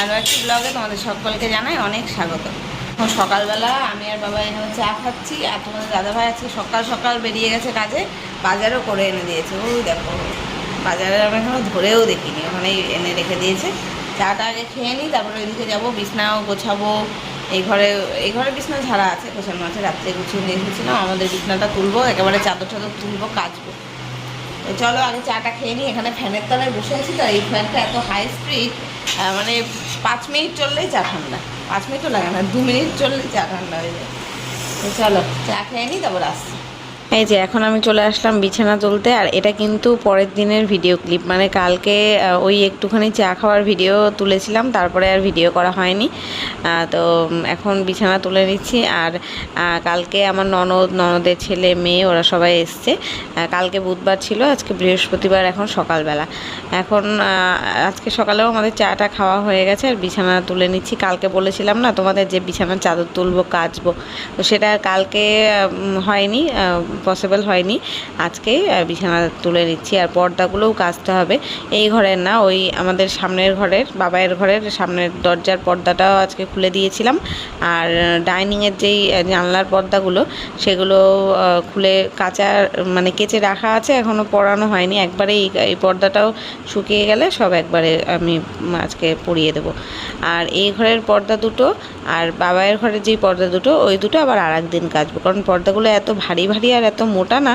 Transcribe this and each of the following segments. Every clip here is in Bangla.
আরও একটি ব্লগে তোমাদের সকলকে জানাই অনেক স্বাগত। এখন সকালবেলা আমি আর বাবা এখানে চা খাচ্ছি, আর তোমাদের দাদাভাই আজকে সকাল সকাল বেরিয়ে গেছে কাজে, বাজারও করে এনে দিয়েছে। ওই দেখো, বাজারে আমি এখনও ধরেও দেখিনি, ওখানেই এনে রেখে দিয়েছে। চাটা আগে খেয়ে নিই, তারপরে ওইদিকে যাব, বিছনাও গোছাবো। এই ঘরে এই ঘরে বিছনা ঝাড়া আছে, গোছানো আছে, রাত্রে গুছিয়ে নিয়ে এসেছিলাম আমাদের বিছনাটা তুলবো, একেবারে চাদর চাদর তুলবো, কাচবো। তো চলো আগে চাটা খেয়ে নিই, এখানে ফ্যানের তলায় বসে আছি, তো এই ফ্যানটা এত হাই স্পিড মানে পাঁচ মিনিট চললেই চা ঠান্ডা। পাঁচ মিনিটও লাগে না, দু মিনিট চললেই চা ঠান্ডা হয়ে যায়। তো চলো, চা খেয়ে নিই তারপর আসছি। এই যে, এখন আমি চলে আসলাম বিছানা তুলতে আর এটা কিন্তু পরের দিনের ভিডিও ক্লিপ। মানে কালকে ওই একটুখানি চা খাওয়ার ভিডিও তুলেছিলাম, তারপরে আর ভিডিও করা হয়নি। তো, এখন বিছানা তুলে নিচ্ছি, আর কালকে আমার ননদ, ননদের ছেলে, মেয়ে, ওরা সবাই এসছে। কালকে বুধবার ছিল, আজকে বৃহস্পতিবার, এখন সকালবেলা। এখন আজকে সকালেও আমাদের চাটা খাওয়া হয়ে গেছে, আর বিছানা তুলে নিচ্ছি। কালকে বলেছিলাম না, তোমাদের যে বিছানার চাদর তুলবো, কাচবো, তো সেটা কালকে হয়নি। পসিবল হয়নি। আজকে বিছানা তুলে নিচ্ছি আর পর্দাগুলোও কাচতে হবে। এই ঘরের না, ওই আমাদের সামনের ঘরের বাবাইয়ের ঘরের সামনের দরজার পর্দাটাও আজকে খুলে দিয়েছিলাম। আর ডাইনিংয়ের যেই জানলার পর্দাগুলো, সেগুলো খুলে কাচা মানে কেচে রাখা আছে এখনও পরানো হয়নি। একবারে এই পর্দাটাও শুকিয়ে গেলে সব একবারে আমি আজকে পরিয়ে দেবো। আর এই ঘরের পর্দা দুটো, আর বাবাইয়ের ঘরের যেই পর্দা দুটো, ওই দুটো আবার আর দিন কাচবো। কারণ পর্দাগুলো এত ভারী ভারী আর এত মোটা না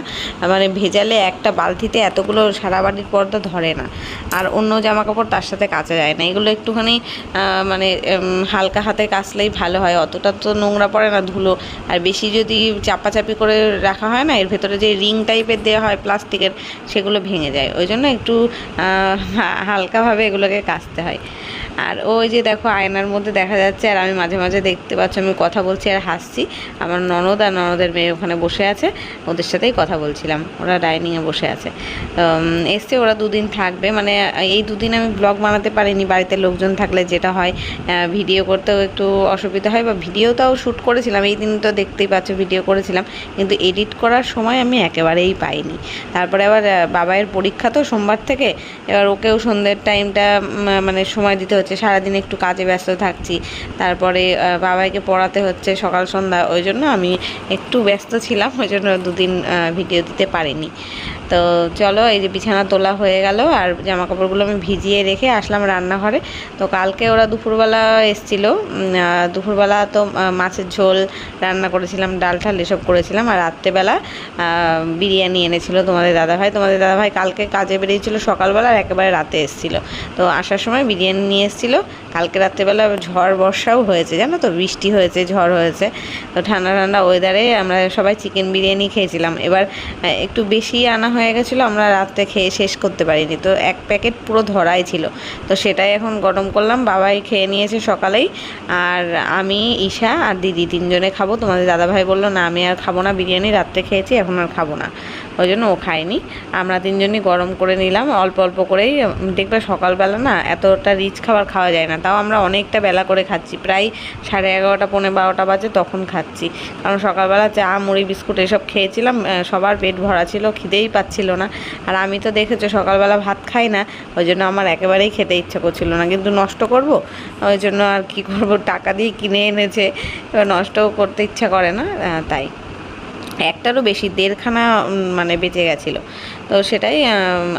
মানে ভেজালে একটা বালতিতে এতগুলো সারা বাড়ির পর্দা ধরে না। আর অন্য জামা কাপড় তার সাথে কাচা যায় না। এগুলো একটুখানি মানে হালকা হাতে কাচলেই ভালো হয়। অতটা তো নোংরা পড়ে না, ধুলো। আর বেশি যদি চাপাচাপি করে রাখা হয় না, এর ভেতরে যে রিং টাইপের দেওয়া হয় প্লাস্টিকের, সেগুলো ভেঙে যায়। ওই জন্য একটু হালকাভাবে এগুলোকে কাচতে হয়। আর ওই যে দেখো আয়নার মধ্যে দেখা যাচ্ছে আর আমি মাঝে মাঝে দেখতে পাচ্ছি আমি কথা বলছি আর হাসছি। আমার ননদ আর ননদের মেয়ে ওখানে বসে আছে ওদের সাথেই কথা বলছিলাম। ওরা ডাইনিংয়ে বসে আছে। এসছে ওরা দুদিন থাকবে মানে এই দুদিন আমি ব্লগ বানাতে পারিনি বাড়িতে লোকজন থাকলে যেটা হয় ভিডিও করতেও একটু অসুবিধা হয় বা ভিডিওটাও শ্যুট করেছিলাম এই দিন তো দেখতেই পাচ্ছ ভিডিও করেছিলাম কিন্তু এডিট করার সময় আমি একেবারেই পাইনি। তারপরে আবার আহ, বাবাইয়ের পরীক্ষা তো সোমবার থেকে এবার ওকেও সন্ধ্যের টাইমটা মানে সময় দিতে হচ্ছে সারাদিন একটু কাজে ব্যস্ত থাকছি। তারপরে আহ, বাবাইকে পড়াতে হচ্ছে সকাল সন্ধ্যা ওই জন্য আমি একটু ব্যস্ত ছিলাম ওই জন্য দুদিন ভিডিও দিতে পারিনি। তো চলো এই যে বিছানা তোলা হয়ে গেল আর জামা কাপড়গুলো আমি ভিজিয়ে রেখে আসলাম রান্নাঘরে। তো কালকে ওরা দুপুরবেলা এসছিল দুপুরবেলা তো মাছের ঝোল রান্না করেছিলাম ডাল ঠাল এসব করেছিলাম আর রাত্রেবেলা বিরিয়ানি এনেছিল তোমাদের দাদাভাই। তোমাদের দাদাভাই কালকে কাজে বেরিয়েছিল সকালবেলা আর একেবারে রাতে এসছিল। তো আসার সময় বিরিয়ানি নিয়ে এসেছিল। কালকে রাত্রেবেলা ঝড় বর্ষাও হয়েছে, জানো তো? বৃষ্টি হয়েছে, ঝড় হয়েছে। তো ঠান্ডা ঠান্ডা ওয়েদারে আমরা সবাই চিকেন বিরিয়ানি খেয়েছিলাম। এবার একটু বেশি আনা হয়ে গেছিল, আমরা রাত্রে খেয়ে শেষ করতে পারিনি। তো এক প্যাকেট পুরো ধরাই ছিল। তো সেটাই এখন গরম করলাম। বাবাই খেয়ে নিয়েছে সকালেই। আর আমি, ঈশা আর দিদি তিনজনে খাব। তোমাদের দাদাভাই বলল, না, আমি আর খাব না। বিরিয়ানি রাত্রে খেয়েছি, এখন আর খাব না। ওই জন্য ও খায়নি। আমরা তিনজনই গরম করে নিলাম, অল্প অল্প করেই দেখবে সকালবেলা না এতটা রিচ খাবার খাওয়া যায় না। তাও আমরা অনেকটা বেলা করে খাচ্ছি, প্রায় সাড়ে এগারোটা, পৌনে বারোটা বাজে তখন খাচ্ছি। কারণ সকালবেলা চা, মুড়ি, বিস্কুট এসব খেয়েছিলাম সবার পেট ভরা ছিল, খিদেই পাচ্ছিল না। আর আমি তো দেখেছ সকালবেলা ভাত খাই না, ওই জন্য আমার একেবারেই খেতে ইচ্ছা করছিল না। কিন্তু নষ্ট করব, ওই জন্য আর কি করব? টাকা দিয়ে কিনে এনেছে, এবার নষ্টও করতে ইচ্ছা করে না তাই। একটারও বেশি দেড়খানা মানে বেঁচে গেছিল। তো সেটাই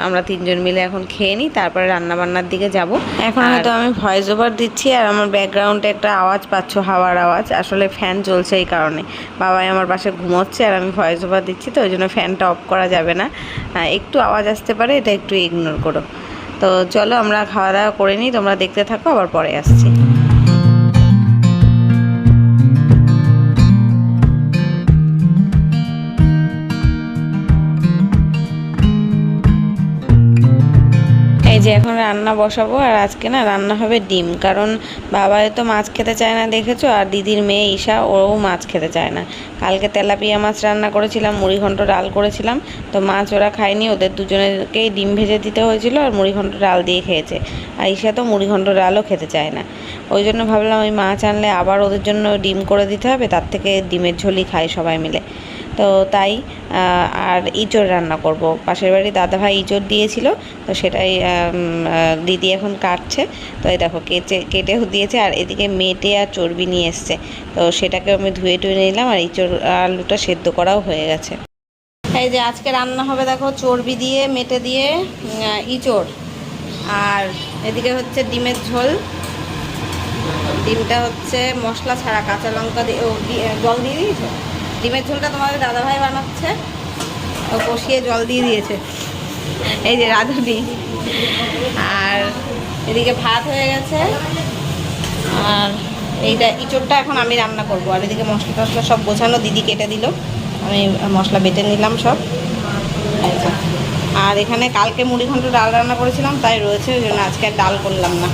আমরা তিনজন মিলে এখন খেয়ে নিই তারপরে রান্নাবান্নার দিকে যাব। এখন হয়তো আমি ভয়েস ওভার দিচ্ছি আর আমার ব্যাকগ্রাউন্ডে একটা আওয়াজ পাচ্ছ হাওয়ার আওয়াজ। আসলে ফ্যান চলছে এই কারণে। বাবাই আমার পাশে ঘুমোচ্ছে আর আমি ভয়েস ওভার দিচ্ছি তো ওই জন্য ফ্যানটা অফ করা যাবে না। একটু আওয়াজ আসতে পারে এটা একটু ইগনোর করো। তো চলো আমরা খাওয়া দাওয়া করে নিই তোমরা দেখতে থাকো আবার পরে আসছি। যে এখন রান্না বসাবো আর আজকে না রান্না হবে ডিম। কারণ বাবা তো মাছ খেতে চায় না দেখেছ? আর দিদির মেয়ে ঈশা, ওও মাছ খেতে চায় না। কালকে তেলাপিয়া মাছ রান্না করেছিলাম, মুড়িঘণ্ট ডাল করেছিলাম। তো মাছ ওরা খায়নি, ওদের দুজনেরকেই ডিম ভেজে দিতে হয়েছিল আর মুড়িঘণ্ট ডাল দিয়ে খেয়েছে। আর ঈশা তো মুড়িঘণ্ট ডালও খেতে চায় না। ওই জন্য ভাবলাম ওই মাছ আনলে আবার ওদের জন্য ডিম করে দিতে হবে, তার থেকে ডিমের ঝোলই খায় সবাই মিলে। তো তাই আর ইঁচড় রান্না করব। পাশের বাড়ি দাদাভাই ইঁচড় দিয়েছিল, তো সেটাই দিদি এখন কাটছে। তো এই দেখো, কেটে, কেটেও দিয়েছে, আর এদিকে মেটে আর চর্বি নিয়ে এসছে। তো সেটাকে আমি ধুয়ে টুয়ে নিলাম, আর ইঁচড় আলুটা সেদ্ধ করাও হয়ে গেছে। এই যে আজকে রান্না হবে, দেখো, চর্বি দিয়ে, মেটে দিয়ে ইঁচড়। আর এদিকে হচ্ছে ডিমের ঝোল। ডিমটা হচ্ছে মশলা ছাড়া কাঁচা লঙ্কা দিয়ে, জল দিয়ে দিয়েছ? ডিমের ঝোলটা তোমাদের দাদাভাই বানাচ্ছে। ও কষিয়ে জল দিয়ে দিয়েছে। এই যে রাঁধুনি। আর এদিকে ভাত হয়ে গেছে। আর এইটা ইঁচড়টা এখন আমি রান্না করব। আর এদিকে মশলা টশলা সব গোছানো। দিদি কেটে দিল। আমি মশলা বেটে নিলাম সব। আর এখানে কালকে মুড়ি ঘন্ট ডাল রান্না করেছিলাম, তাই রয়েছে, ওই জন্য আজকে আর ডাল করলাম না।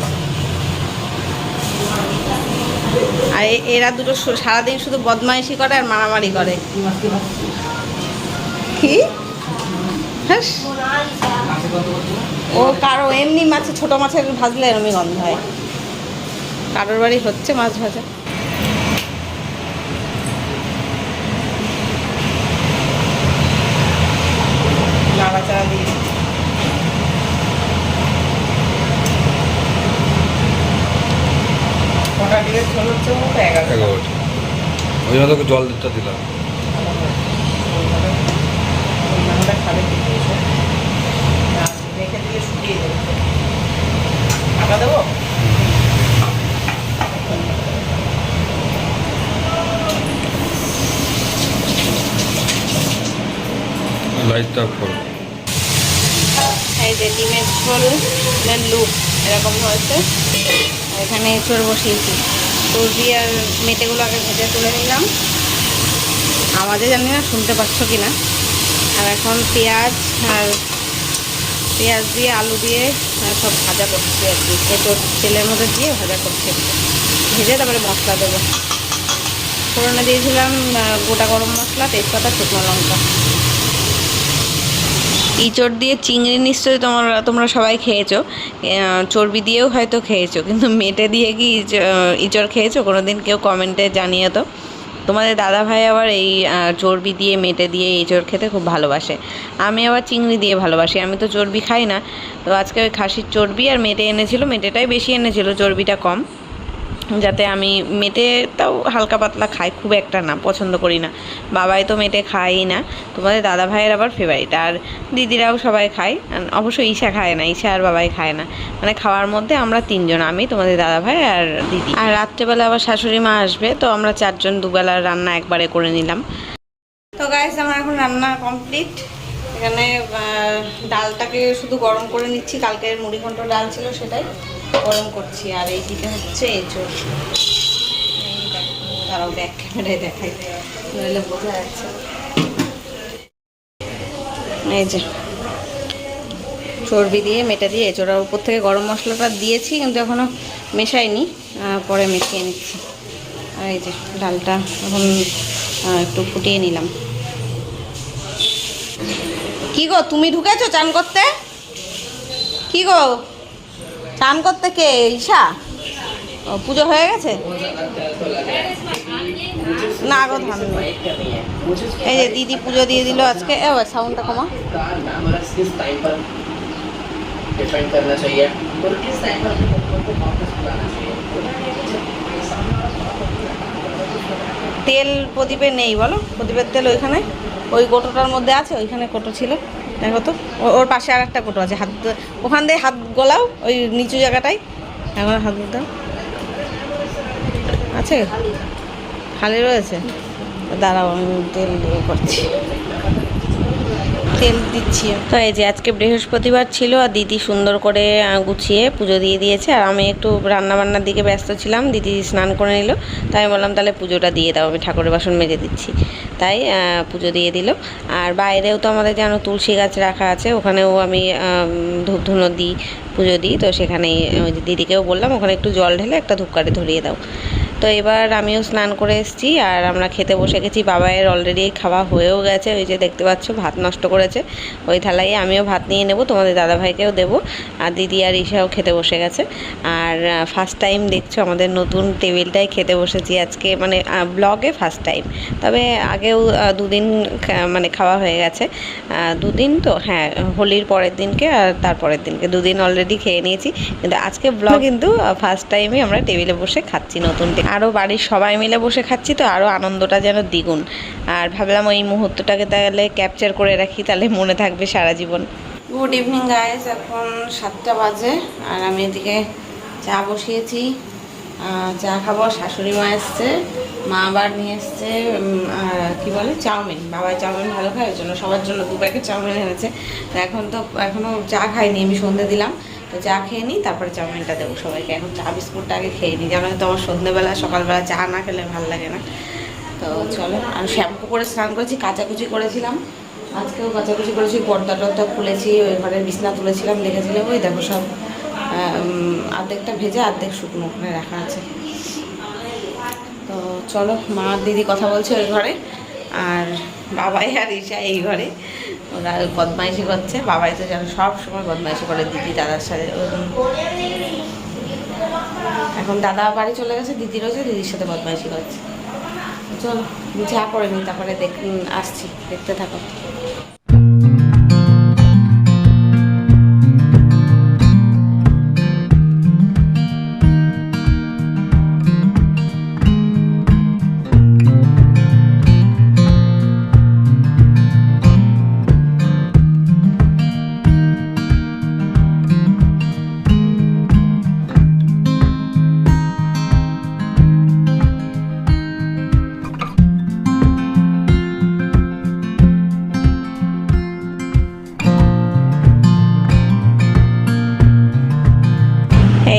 আর এরা দুটো সারাদিন শুধু বদমাইশি করে আর মারামারি করে। কি? ও কারও এমনি মাছে, ছোট মাছের ভাজলে এরমই গন্ধ হয়। কারোর বাড়ি হচ্ছে মাছ ভাজা নাড়াচাড়া দিয়ে এগারোটা। ওই জন্য তোকে জল দিতে দিলাম। আমরা খাবে রেখে দিলে শুকিয়ে যাবে। আটা দেবো? লাইটটা অফ করো। এই যে ডিমের ঝোল লুক এরকম হয়েছে। এখানে চোর বসিয়েছি। সবজি আর মেটেগুলো আগে ভেজে তুলে নিলাম। আওয়াজে জানি না, শুনতে পাচ্ছ কি না আর এখন পেঁয়াজ আর পেঁয়াজ দিয়ে আলু দিয়ে সব ভাজা করছি আর কি। এটো তেলের মধ্যে দিয়ে ভাজা করছি। ভেজে তারপরে মশলা দেবো। ফোড়নে দিয়েছিলাম গোটা গরম মশলা, তেজপাতা, শুকনো লঙ্কা। ইঁচড় দিয়ে চিংড়ি নিশ্চয়ই তোমরা তোমরা সবাই খেয়েছো। চর্বি দিয়েও হয়তো খেয়েছো, কিন্তু মেটে দিয়ে কি ইঁচড় খেয়েছো? কোনো দিন কেউ কমেন্টে জানিয়ে তো তোমাদের দাদা ভাই আবার এই চর্বি দিয়ে, মেটে দিয়ে ইঁচড় খেতে খুব ভালোবাসে। আমি আবার চিংড়ি দিয়ে ভালোবাসি। আমি তো চর্বি খাই না। তো আজকে ওই খাসির চর্বি আর মেটে এনেছিল। মেটেটাই বেশি এনেছিল, চর্বিটা কম। যাতে আমি মেটে তাও হালকা পাতলা খাই খুব একটা না পছন্দ করি না। বাবাই তো মেটে খায়ই না তোমাদের দাদা ভাইয়ের আবার ফেভারিট আর দিদিরাও সবাই খায় অবশ্য ঈশা খায় না ঈশা আর বাবাই খায় না। মানে খাওয়ার মধ্যে আমরা তিনজন আমি তোমাদের দাদা ভাই আর দিদি। আর রাত্রেবেলা আবার শাশুড়ি মা আসবে তো আমরা চারজন দুবেলার রান্না একবারে করে নিলাম। তো গাইস আমার এখন রান্না কমপ্লিট এখানে ডালটাকে শুধু গরম করে নিচ্ছি কালকের মুড়ি ঘন্ট ডাল ছিল সেটাই। গরম করছি আর এই দিকে হচ্ছে এঁচড় দাঁড়াও ব্যাক ক্যামেরায় দেখাই। নইলে বোঝা যাচ্ছে। এই যে। চর্বি দিয়ে মেটা দিয়ে এঁচড়ার উপর থেকে গরম মশলাটা দিয়েছি, কিন্তু এখনও মেশাইনি পরে মেশিয়ে নিচ্ছি। আর এই যে ডালটা এখন একটু ফুটিয়ে নিলাম। কি গো, তুমি ঢুকেছো চান করতে? কি গো? স্নান করতে কে, ঈশা? পুজো হয়ে গেছে? না গো, ধান এই যে দিদি পুজো দিয়ে দিল আজকে। এবার সাউন্ডটা কমা। তেল প্রদীপে নেই, বলো? প্রদীপের তেল ওইখানে? ওই গোটোটার মধ্যে আছে, ওইখানে কোটো ছিল। দেখো তো ওর পাশে আর একটা কোটো আছে, হাত ওখান দিয়ে হাত গলাও, ওই নিচু জায়গাটাই। এখন হাত দাও। আছে? খালি রয়েছে? দাঁড়াও, আমি তেল করছি। তেল দিচ্ছি। তো এই যে আজকে বৃহস্পতিবার ছিল আর দিদি সুন্দর করে গুছিয়ে পুজো দিয়ে দিয়েছে। আর আমি একটু রান্না বান্নার দিকে ব্যস্ত ছিলাম দিদি স্নান করে নিল। তাই বললাম তাহলে পুজোটা দিয়ে দাও আমি ঠাকুরের বাসন মেজে দিচ্ছি। তাই পুজো দিয়ে দিল। আর বাইরেও তো আমাদের যেন তুলসী গাছ রাখা আছে ওখানেও আমি আম, ধূপ ধুনো দিই পুজো দিই। তো সেখানেই ওই দিদিকেও বললাম ওখানে একটু জল ঢেলে একটা ধূপকাঠি ধরিয়ে দাও। তো এবার আমিও স্নান করে এসেছি আর আমরা খেতে বসে গেছি। বাবায়ের অলরেডি খাওয়া হয়েও গেছে, ওই যে দেখতে পাচ্ছ, ভাত নষ্ট করেছে। ওই থালায় আমিও ভাত নিয়ে নেব, তোমাদের দাদাভাইকেও দেবো। আর দিদি আর ঈশাও খেতে বসে গেছে। আর ফার্স্ট টাইম দেখছ আমাদের নতুন টেবিলটায় খেতে বসেছি আজকে মানে ব্লগে ফার্স্ট টাইম তবে আগেও দুদিন মানে খাওয়া হয়ে গেছে। দুদিন তো হ্যাঁ হোলির পরের দিনকে আর তারপরের দিনকে। দুদিন অলরেডি খেয়ে নিয়েছি। কিন্তু আজকে ব্লগ কিন্তু ফার্স্ট টাইমে আমরা টেবিলে বসে খাচ্ছি নতুন আরও বাড়ির সবাই মিলে বসে খাচ্ছি তো আরও আনন্দটা যেন দ্বিগুণ। আর ভাবলাম ওই মুহূর্তটাকে তাহলে ক্যাপচার করে রাখি, তাহলে মনে থাকবে সারা জীবন। গুড ইভিনিং গাইস এখন সাতটা বাজে আর আমি এদিকে চা বসিয়েছি। চা খাব, শাশুড়ি মা এসছে, মা আবার নিয়ে এসছে কি বলে, চাউমিন। বাবা চাউমিন ভালো খায়, ওই জন্য সবার জন্য দু প্যাকেট চাউমিন এনেছে। এখন তো এখনও চা খাইনি, আমি সন্ধে দিলাম। তো চা খেয়ে নিই, তারপরে চাউমিনটা দেবো সবাইকে। এখন চা বিস্কুটটা আগে খেয়ে নিই। জানো তো আমার সন্ধ্যেবেলা সকালবেলা চা না খেলে ভালো লাগে না। তো চলো আর শ্যাম্পু করে স্নান করেছি, কাচাকুচি করেছিলাম। আজকেও কাচাকুচি করেছি, পর্দা টর্দা খুলেছি, ওই ঘরের বিছনা তুলেছিলাম দেখেছিলাম ওই দেখো সব অর্ধেকটা ভেজে অর্ধেক শুকনো ওখানে রাখা আছে। তো চলো, মা দিদি কথা বলছে ওই ঘরে। আর বাবাই আর ঈশা এই ঘরে। ওরা বদমাইশি করছে। বাবাই তো যেন সব সময় বদমাইশি করে দিদি দাদার সাথে। এখন দাদা বাড়ি চলে গেছে, দিদি রয়েছে, দিদির সাথে বদমাইশি করছে। চল, যা করে নি, তারপরে দেখ আসছি। দেখতে থাকো।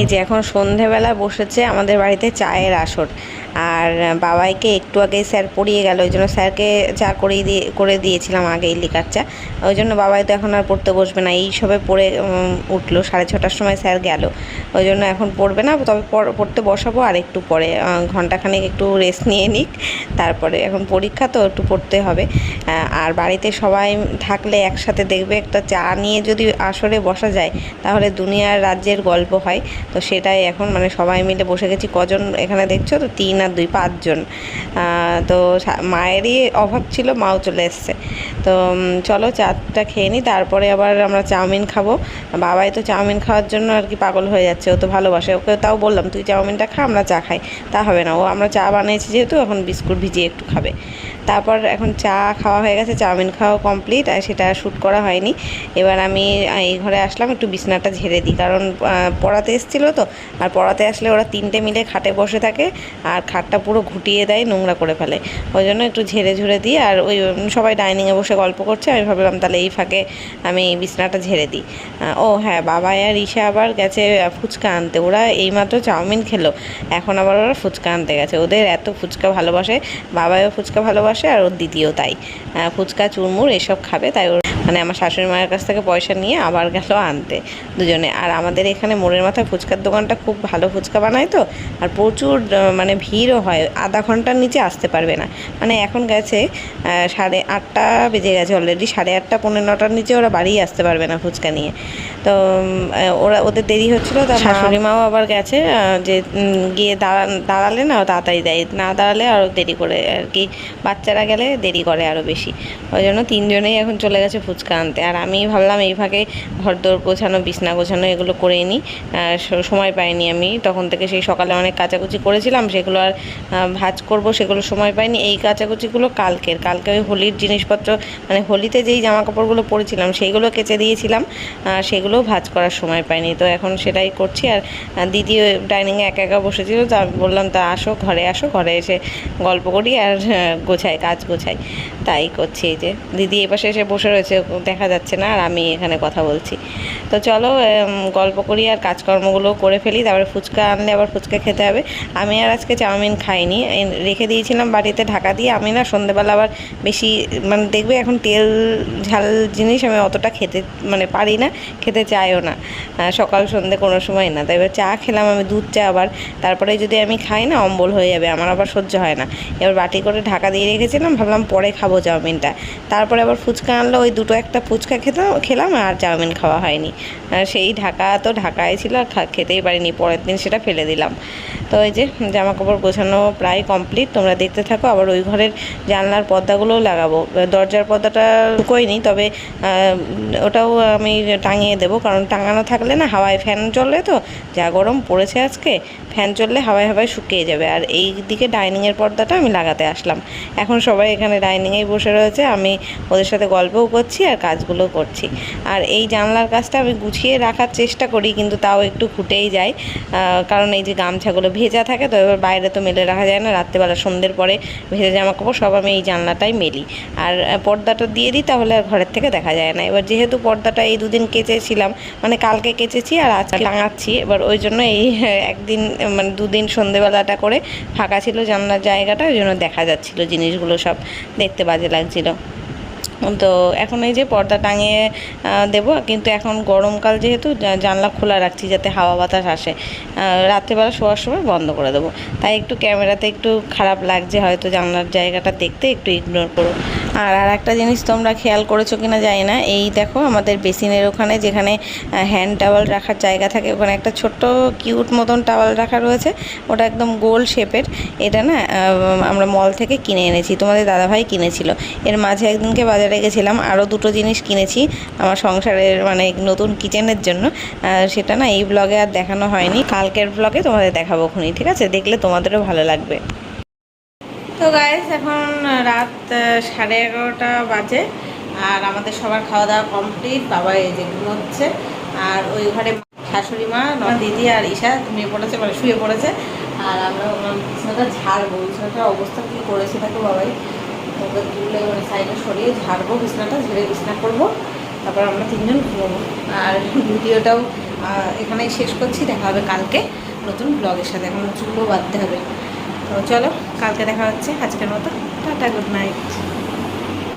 যে এখন সন্ধেবেলা বসেছে আমাদের বাড়িতে চায়ের আসর। আর বাবাইকে একটু আগেই স্যার পড়িয়ে গেল, ওই জন্য স্যারকে চা করেই দিয়ে, করে দিয়েছিলাম আগেই লিকার চা ওই জন্য বাবাই তো এখন আর পড়তে বসবে না, এই সবে পড়ে উঠল, সাড়ে ছটার সময় স্যার গেল। ওই জন্য এখন পড়বে না, তবে পড়- পড়তে বসাবো আর একটু পরে ঘন্টাখানেক একটু রেস্ট নিয়ে নিক, তারপরে এখন পরীক্ষা তো একটু পড়তে হবে। আর বাড়িতে সবাই থাকলে একসাথে দেখবে, একটা চা নিয়ে যদি আসরে বসা যায়, তাহলে দুনিয়ার রাজ্যের গল্প হয়। তো সেটাই এখন মানে সবাই মিলে বসে গেছি, কজন এখানে দেখছ? তো তিন দুই পাঁচজন। তো মায়েরই অভাব ছিল মাও চলে এসছে। তো চলো চাটা খেয়ে নিই, তারপরে আবার আমরা চাউমিন খাব। বাবাই তো চাউমিন খাওয়ার জন্য আর কি পাগল হয়ে যাচ্ছে, ও তো ভালোবাসে, ওকে তাও বললাম, তুই চাউমিনটা খা, আমরা চা খাই। তা হবে না, ও আমরা চা বানিয়েছি যেহেতু, এখন বিস্কুট ভিজিয়ে একটু খাবে। তারপর এখন চা খাওয়া হয়ে গেছে, চাউমিন খাওয়া কমপ্লিট, আর সেটা শ্যুট করা হয়নি। এবার আমি এই ঘরে আসলাম, একটু বিছনাটা ঝেড়ে দিই, কারণ পড়াতে এসেছিল তো, আর পড়াতে আসলে ওরা তিনটে মিলে খাটে বসে থাকে, আর খাটটা পুরো ঘুটিয়ে দেয় নোংরা করে ফেলে। ওই জন্য একটু ঝেড়ে ঝুড়ে দিই, আর ওই সবাই ডাইনিংয়ে বসে গল্প করছে, আমি ভাবলাম তাহলে এই ফাঁকে আমি বিছনাটা ঝেড়ে দিই। ও হ্যাঁ বাবা আর ঈশা আবার গেছে ফুচকা আনতে। ওরা এইমাত্র চাউমিন খেলো, এখন আবার ওরা ফুচকা আনতে গেছে। ওদের এত ফুচকা ভালোবাসে বাবাও ফুচকা ভালোবাসে আর ওর দিদিও তাই। ফুচকা, চুরমুর, এসব খাবে, তাই ওর মানে আমার শাশুড়ি মায়ের কাছ থেকে পয়সা নিয়ে আবার গেল আনতে দুজনে। আর আমাদের এখানে মোড়ের মাথায় ফুচকার দোকানটা খুব ভালো ফুচকা বানায় তো, আর প্রচুর মানে ভিড়ও হয়, আধা ঘণ্টার নিচে আসতে পারবে না। মানে এখন গেছে সাড়ে আটটা বেজে গেছে অলরেডি সাড়ে আটটা পনেরো নটার নিচে ওরা বাড়ি আসতে পারবে না ফুচকা নিয়ে। তো ওরা, ওদের দেরি হচ্ছিল, তার শাশুড়ি মাও আবার গেছে যে গিয়ে দাঁড়া, দাঁড়ালে না তাড়াতাড়ি দেয়, না দাঁড়ালে আরও দেরি করে আর কি। বাচ্চারা গেলে দেরি করে আরও বেশি। ওই জন্য তিনজনেই এখন চলে গেছে ফুচকা আনতে। আর আমি ভাবলাম এই ফাঁকে ঘর দোর গোছানো বিছনা গোছানো এগুলো করে নিই। সময় পাইনি আমি। তখন থেকে সেই সকালে অনেক কাচাকুচি করেছিলাম সেগুলো আর ভাজ করব সেগুলো সময় পাইনি। এই কাচাকুচিগুলো কালকের। কালকে ওই হোলির জিনিসপত্র মানে হোলিতে যেই জামা কাপড়গুলো পরেছিলাম সেইগুলো কেচে দিয়েছিলাম। আহ, সেগুলোও ভাজ করার সময় পাইনি। তো এখন সেটাই করছি। আর দিদি ডাইনিংয়ে একা একা বসেছিল তা বললাম তা আসো ঘরে আসো। ঘরে এসে গল্প করি আর গোছাই কাজ গোছাই। তাই করছি এই যে। দিদি এপাশে এসে বসে রয়েছে দেখা যাচ্ছে না আর আমি এখানে কথা বলছি। তো চলো গল্প করি আর কাজকর্মগুলো করে ফেলি, তারপরে ফুচকা আনলে আবার ফুচকা খেতে হবে। আমি আর আজকে চাউমিন খাইনি রেখে দিয়েছিলাম বাড়িতে ঢাকা দিয়ে। আমি না সন্ধেবেলা আবার বেশি মানে দেখবে এখন তেল ঝাল জিনিস আমি অতটা খেতে মানে পারি না, খেতে চাইও না। সকাল সন্ধে কোনো সময় না। তাই এবার চা খেলাম আমি দুধ চা আবার। তারপরে যদি আমি খাই না, অম্বল হয়ে যাবে, আমার আবার সহ্য হয় না। এবার বাটি করে ঢাকা দিয়ে রেখেছিলাম, ভাবলাম পরে খাব চাউমিনটা। তারপরে আবার ফুচকা আনলো, ওই দুটো একটা ফুচকা খেতাম, খেলাম আর চাউমিন খাওয়া হয়নি। সেই ঢাকা তো ঢাকায় ছিল আর খেতেই পারিনি, পরের দিন সেটা ফেলে দিলাম। তো ওই যে জামা কাপড় গোছানো প্রায় কমপ্লিট তোমরা দেখতে থাকো। আবার ওই ঘরের জানলার পর্দাগুলোও লাগাবো। দরজার পর্দাটা কইনি তবে ওটাও আমি টাঙিয়ে দেবো। কারণ টাঙানো থাকলে না হাওয়ায় ফ্যান চললে তো যা গরম পড়েছে আজকে, ফ্যান চললে হাওয়ায় হাওয়ায় শুকিয়ে যাবে। আর এই দিকে ডাইনিংয়ের পর্দাটা আমি লাগাতে আসলাম। এখন সবাই এখানে ডাইনিংয়েই বসে রয়েছে। আমি ওদের সাথে গল্পও করছি আর কাজগুলোও করছি। আর এই জানলার কাজটা আমি গুছিয়ে রাখার চেষ্টা করি, কিন্তু তাও একটু ফুটেই যায়। কারণ এই যে গামছাগুলো ভেজা থাকে তো এবার বাইরে তো মেলে রাখা যায় না। রাত্রেবেলা সন্ধ্যের পরে ভেজা জামা কাপড় সব আমি এই জানলাটাই মেলি। আর পর্দাটা দিয়ে দিই তাহলে আর ঘরের থেকে দেখা যায় না। এবার যেহেতু পর্দাটা এই দুদিন কেচেছিলাম মানে কালকে কেচেছি আর আজকে টাঙাচ্ছি। এবার ওই জন্য এই একদিন মানে দুদিন সন্ধেবেলাটা করে ফাঁকা ছিল জানলার জায়গাটা, ওই জন্য দেখা যাচ্ছিল জিনিসগুলো সব দেখতে বাজে লাগছিল। তো এখন এই যে পর্দা টাঙিয়ে দেব। কিন্তু এখন গরমকাল যেহেতু জানলা খোলা রাখছি যাতে হাওয়া বাতাস আসে। রাত্রেবেলা শোয়ার সময় বন্ধ করে দেবো। তাই একটু ক্যামেরাতে একটু খারাপ লাগছে, হয়তো জানলার জায়গাটা দেখতে একটু ইগনোর করো। আর আর একটা জিনিস তোমরা খেয়াল করেছ কিনা জানি না, এই দেখো আমাদের বেসিনের ওখানে যেখানে হ্যান্ড টাওয়াল রাখার জায়গা থাকে, ওখানে একটা ছোট্ট কিউট মতন টাওয়াল রাখা রয়েছে, ওটা একদম গোল শেপের এটা না আমরা মল থেকে কিনে এনেছি, তোমাদের দাদাভাই কিনেছিল। এর মাঝে একদিনকে বাজারে গেছিলাম আরও দুটো জিনিস কিনেছি, আমার সংসারের মানে নতুন কিচেনের জন্য সেটা না এই ব্লগে আর দেখানো হয়নি, কালকের ব্লগে তোমাদের দেখাবো খুনি, ঠিক আছে? দেখলে তোমাদেরও ভালো লাগবে। তো গাইস এখন রাত সাড়ে এগারোটা বাজে আর আমাদের সবার খাওয়া দাওয়া কমপ্লিট বাবা এই যে ঘুমোচ্ছে আর ওই ঘরে শাশুড়ি মা দিদি আর ঈশা ঘুমিয়ে পড়েছে মানে শুয়ে পড়েছে আর আমরা বিছানাটা ঝাড়বো, বিছানাটার অবস্থা কী করেছে দেখো বাবাই। ওকে তুলে মানে সাইডে সরিয়ে ঝাড়বো, বিছানাটা ঝেড়ে বিছানা করব, তারপর আমরা তিনজন ঘুমোবো। আর ভিডিওটাও এখানেই শেষ করছি, দেখা হবে কালকে নতুন ব্লগের সাথে, এখন চুলও বাঁধতে হবে। তো চলো কালকে দেখা হচ্ছে আজকের মতো টাটা গুড নাইট